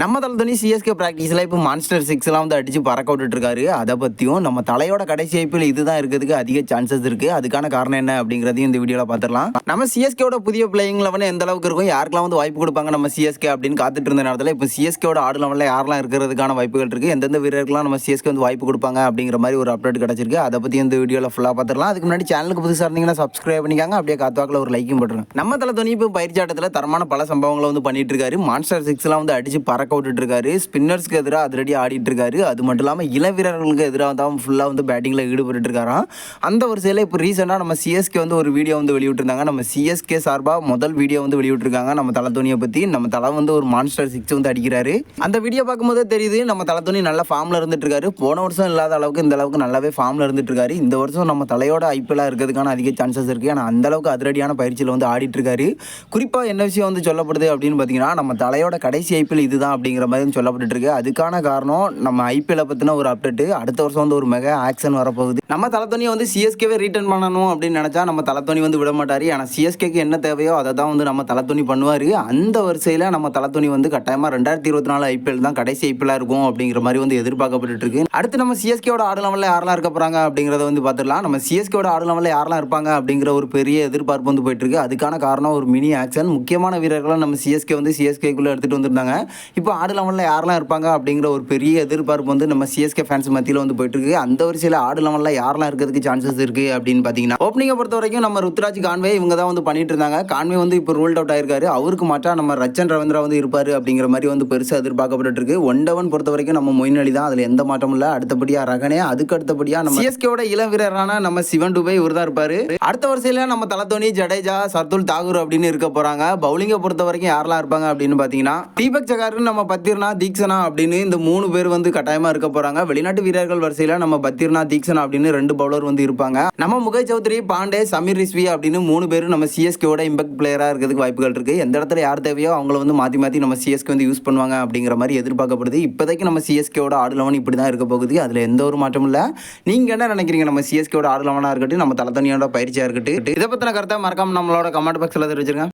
நம்ம தலை தோனி சிஎஸ்கே ப்ராக்டிஸில் இப்போ மான்ஸ்டர் சிக்ஸ்லாம் வந்து அடித்து பறக்க விட்டுட்டுருக்காரு அதை பற்றியும் நம்ம தலையோட கடைசி ஐபிஎல் இதுதான் இருக்கிறதுக்கு அதிக சான்சஸ் இருக்குது அதுக்கான காரணம் என்ன அப்படிங்கிறதையும் இந்த வீடியோவில் பார்த்துடலாம். நம்ம சிஎஸ்கேவோட புதிய பிளேயிங் லெவன் எந்த அளவுக்கு இருக்கும்? யாருக்கெல்லாம் வந்து வாய்ப்பு கொடுப்பாங்க நம்ம சிஎஸ்கே அப்படின்னு காத்துட்டு இருந்த நேரத்தில்? இப்போ சிஎஸ்கேவோட ஆடு லெவலில் யாரெல்லாம் இருக்கிறதுக்கான வாய்ப்புகள் இருக்குது எந்தெந்த வீரர்கள்லாம் நம்ம சிஎஸ்கே வந்து வாய்ப்பு கொடுப்பாங்க அப்படிங்கிற மாதிரி ஒரு அப்டேட் கிடச்சிருக்கு. அதை பற்றி இந்த வீடியோவில் ஃபுல்லாக பார்த்துடலாம். அதுக்கு முன்னாடி சேனலுக்கு புதுசாக இருந்தீங்கன்னா சப்ஸ்கிரைப் பண்ணிக்காங்க. அப்படியே காத்துவாக்கில் ஒரு லைக்கும் போட்டுருங்க. நம்ம தலை தோனி இப்போ பயிற்சி ஆட்டத்தில் தரமான பல சம்பவங்களை வந்து பண்ணிட்டு இருக்காரு. மான்ஸ்டர் சிக்ஸ்லாம் வந்து அடிச்சு பறக்க விட்டுட்டு இருக்காரு ஸ்பின்னர்ஸ்க்கு எதிராக அதிரடி ஆடிட்டு இருக்காரு அது மட்டும் இல்லாமல் இள வீரர்களுக்கு எதிராக தான் ஃபுல்லாக வந்து பேட்டிங்கில் ஈடுபட்டு இருக்காராம் அந்த வரிசையில் இப்போ ரீசெண்டாக நம்ம சிஎஸ்கே வந்து ஒரு வீடியோ வந்து வெளியிட்டிருந்தாங்க. நம்ம சிஎஸ்கே சார்பாக முதல் வீடியோ வந்து வெளியிட்டிருக்காங்க. நம்ம தலை தோனியை பற்றி நம்ம தலை வந்து ஒரு மான்ஸ்டர் சிக்ஸ் வந்து அடிக்கிறாரு. அந்த வீடியோ பார்க்கும்போதே தெரியுது நம்ம தலை தோனி நல்ல ஃபார்மில் இருந்துட்டு இருக்காரு போன வருஷம் இல்லாத அளவுக்கு இந்த அளவுக்கு நல்லாவே ஃபார்மில் இருந்துட்டு இருக்காரு இந்த வருஷம் நம்ம தலையோட ஐபிஎல்லாக இருக்கிறதுக்கான அதிக சான்சஸ் இருக்குது ஆனால் அந்த அளவுக்கு அதிரடியான பயிற்சியில் வந்து ஆடிட்டு இருக்காரு குறிப்பாக என்ன விஷயம் வந்து சொல்லப்படுது அப்படின்னு பார்த்தீங்கன்னா நம்ம தலையோட கடைசி ஐபிஎல் இதுதான் அப்படிங்கிற மாதிரி சொல்லப்பட்டு இருக்கு. அதுக்கான காரணம் நம்ம ஐபிஎல்லை பற்றின ஒரு அப்டேட்டு அடுத்த வருஷம் வந்து ஒரு மெகா ஆக்ஷன் வரப்போகுது. நம்ம தலத்தோனியை வந்து சிஎஸ்கேவே ரீட்டர்ன் பண்ணணும் அப்படின்னு நினச்சா நம்ம தலைத்துணி வந்து விட மாட்டார். ஆனால் சிஎஸ்கேக்கு என்ன தேவையோ அதை தான் வந்து நம்ம தலைத்துணி பண்ணுவார். அந்த வரிசையில் நம்ம தலத்தோனி வந்து கட்டாயமாக ரெண்டாயிரத்தி இருபத்தி நாலு ஐபிஎல் தான் கடைசி ஐபிஎல்லாக இருக்கும் அப்படிங்கிற மாதிரி வந்து எதிர்பார்க்கப்பட்டு இருக்கு. அடுத்து நம்ம சிஎஸ்கேவோட ஆடு லெவலில் யாரெல்லாம் இருக்க போகிறாங்க அப்படிங்கிறத வந்து பார்த்துடலாம் நம்ம சிஎஸ்கேவோட ஆடு லெவலில் யாரெல்லாம் இருப்பாங்க அப்படிங்கிற ஒரு பெரிய எதிர்பார்ப்பு வந்து போயிட்டு இருக்கு. அதுக்கான காரணம் ஒரு மினி ஆக்ஷன் முக்கியமான வீரர்களை நம்ம சிஎஸ்கே வந்து சிஎஸ்கேக்குள்ளே எடுத்துகிட்டு வந்திருந்தாங்க. இப்போ ஆடு லெவலில் யாரெல்லாம் இருப்பாங்க அப்படிங்கிற ஒரு பெரிய எதிர்பார்ப்பு வந்து நம்ம சிஎஸ்கே ஃபேன்ஸ் மத்தியில் வந்து போயிட்டு இருக்கு அந்த வரிசையில் ஆடு லெவலில் யாரெல்லாம் இருக்கிறதுக்கு சான்சஸ் இருக்கு அப்படின்னு பார்த்தீங்கன்னா ஓப்பனிங்கை பொறுத்த வரைக்கும் நம்ம ருத்ராஜ் கான்வே இவங்க தான் வந்து பண்ணிட்டு இருந்தாங்க. கான்வே வந்து இப்போ ரூல்ட் அவுட் ஆயிருக்காரு. அவருக்கு மாற்றா நம்ம ரச்சன் ரவீந்திரா வந்து இருப்பார் அப்படிங்கிற மாதிரி வந்து பெருசாக எதிர்பார்க்கப்பட்டு இருக்கு ஒன் டவன் பொறுத்த வரைக்கும் நம்ம மொயின் அலி தான். அதில் எந்த மாற்றமும் இல்லை. அடுத்தபடியாக ரகனே அதுக்கு அடுத்தபடியாக நம்ம சிஎஸ்கேவோட இளம் வீரரான நம்ம சிவன் டுபே இவர் தான் இருப்பார். அடுத்த வரிசையில் நம்ம தலத்தோனி ஜடேஜா சர்துல் தாகூர் அப்படின்னு இருக்க போகிறாங்க பவுலிங்கை பொறுத்த வரைக்கும் யாரெல்லாம் இருப்பாங்க அப்படின்னு பார்த்தீங்கன்னா தீபக் ஜகாருன்னு நம்ம பத்திர்னா தீக்ஷனா அப்படின்னு இந்த மூணு பேர் வந்து கட்டாயமா இருக்க போறாங்க. வெளிநாட்டு வீரர்கள் வரிசையில் நம்ம பத்திர்னா தீக்ஷனா அப்படின்னு ரெண்டு பவுலர் வந்து இருப்பாங்க. நம்ம முகை சௌத்ரி பாண்டே சமீர் ரிஸ்வி அப்படின்னு மூணு பேரும் நம்ம சிஎஸ்கேவோட இம்பாக்ட் பிளேயராக இருக்கிறதுக்கு வாய்ப்புகள் இருக்கு. எந்த இடத்துல யார் தேவையோ அவங்கள வந்து மாற்றி மாற்றி நம்ம சிஎஸ்கே வந்து யூஸ் பண்ணுவாங்க அப்படிங்கிற மாதிரி எதிர்பார்க்கப்படுது. இப்போதைக்கு நம்ம சிஎஸ்கேவோட ஆடுலவன் இப்படி தான் இருக்க போகுது. அதில் எந்த ஒரு மாற்றமும் இல்லை. நீங்கள் என்ன நினைக்கிறீங்க? நம்ம சிஎஸ்கேவோட ஆடுலவனாக இருக்கட்டும் நம்ம தலத்தனியோட பயிற்சியாக இருக்கட்டும். இதை பற்றின கருத்தை மறக்காம நம்மளோட கமெண்ட் பாக்ஸில் தெரிவிச்சிருக்கேன்